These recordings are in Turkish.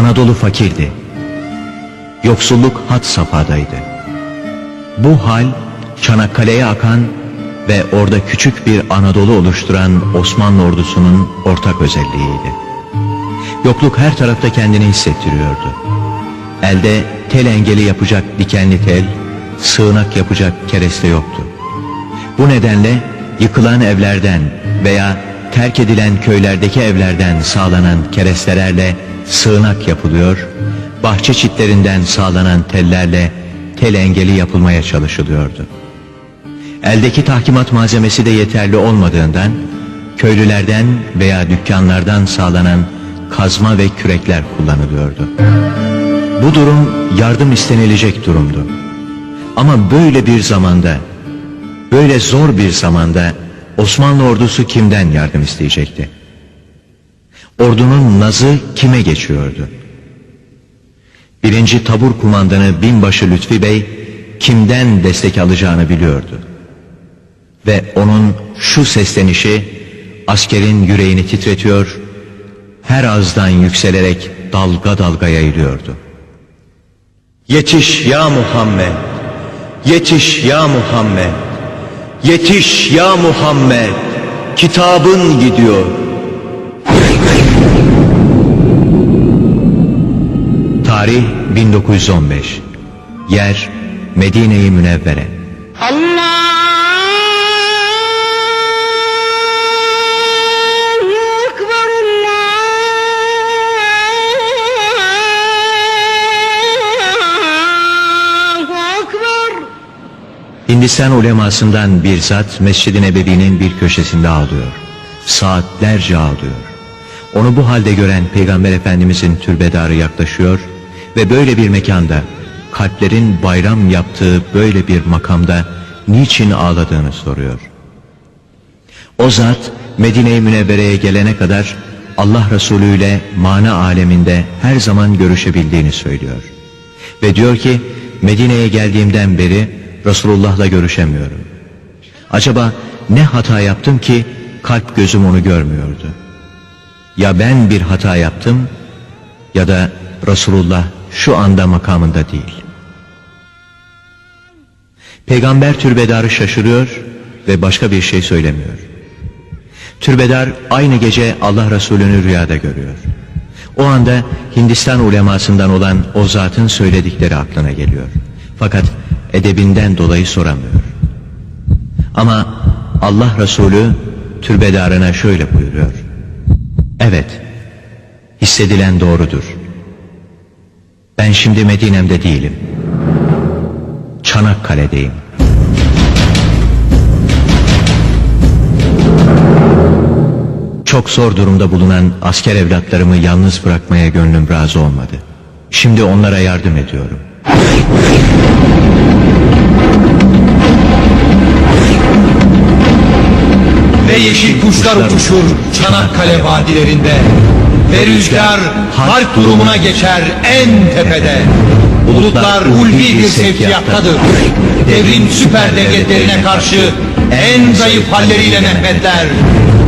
Anadolu fakirdi. Yoksulluk had safhadaydı. Bu hal Çanakkale'ye akan ve orada küçük bir Anadolu oluşturan Osmanlı ordusunun ortak özelliğiydi. Yokluk her tarafta kendini hissettiriyordu. Elde tel engeli yapacak dikenli tel, sığınak yapacak kereste yoktu. Bu nedenle yıkılan evlerden veya terk edilen köylerdeki evlerden sağlanan kerestelerle sığınak yapılıyor, bahçe çitlerinden sağlanan tellerle tel engeli yapılmaya çalışılıyordu. Eldeki tahkimat malzemesi de yeterli olmadığından köylülerden veya dükkanlardan sağlanan kazma ve kürekler kullanılıyordu. Bu durum yardım istenilecek durumdu. Ama böyle bir zamanda, böyle zor bir zamanda Osmanlı ordusu kimden yardım isteyecekti? Ordunun nazı kime geçiyordu? Birinci tabur kumandanı binbaşı Lütfi Bey kimden destek alacağını biliyordu. Ve onun şu seslenişi askerin yüreğini titretiyor, her ağızdan yükselerek dalga dalga yayılıyordu. Yetiş ya Muhammed, yetiş ya Muhammed, yetiş ya Muhammed, kitabın gidiyor. Tarih 1915, yer Medine-i Münevvere. Ekber Hindistan ulemasından bir zat Mescid-i Nebevi'nin bir köşesinde ağlıyor. Saatlerce ağlıyor. Onu bu halde gören Peygamber Efendimizin türbedarı yaklaşıyor ve böyle bir mekanda kalplerin bayram yaptığı böyle bir makamda niçin ağladığını soruyor. O zat Medine-i Münevvere'ye gelene kadar Allah Resulü ile mana aleminde her zaman görüşebildiğini söylüyor. Ve diyor ki Medine'ye geldiğimden beri Resulullah'la görüşemiyorum. Acaba ne hata yaptım ki kalp gözüm onu görmüyordu? Ya ben bir hata yaptım ya da Resulullah şu anda makamında değil. Peygamber türbedarı şaşırıyor ve başka bir şey söylemiyor. Türbedar aynı gece Allah Resulü'nü rüyada görüyor. O anda Hindistan ulemasından olan o zatın söyledikleri aklına geliyor. Fakat edebinden dolayı soramıyor. Ama Allah Resulü türbedarına şöyle buyuruyor. Evet, hissedilen doğrudur. Ben şimdi Medine'mde değilim. Çanakkale'deyim. Çok zor durumda bulunan asker evlatlarımı yalnız bırakmaya gönlüm razı olmadı. Şimdi onlara yardım ediyorum. Ve yeşil kuşlar uçuşur Çanakkale vadilerinde. Ve rüzgar harp durumuna geçer en tepede. Bulutlar ulvi bir sevkiyattadır Devrin süper devletlerine karşı En zayıf halleriyle Mehmetler.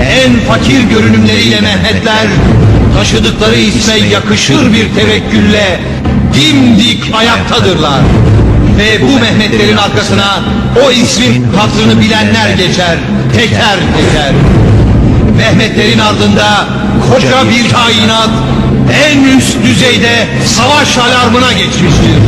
En fakir görünümleriyle Mehmetler. Taşıdıkları isme yakışır bir tevekkülle Dimdik ayaktadırlar ve bu Mehmetlerin arkasına o ismin hatırını bilenler geçer, teker teker. Mehmetlerin ardında koca bir kainat en üst düzeyde savaş alarmına geçmiştir.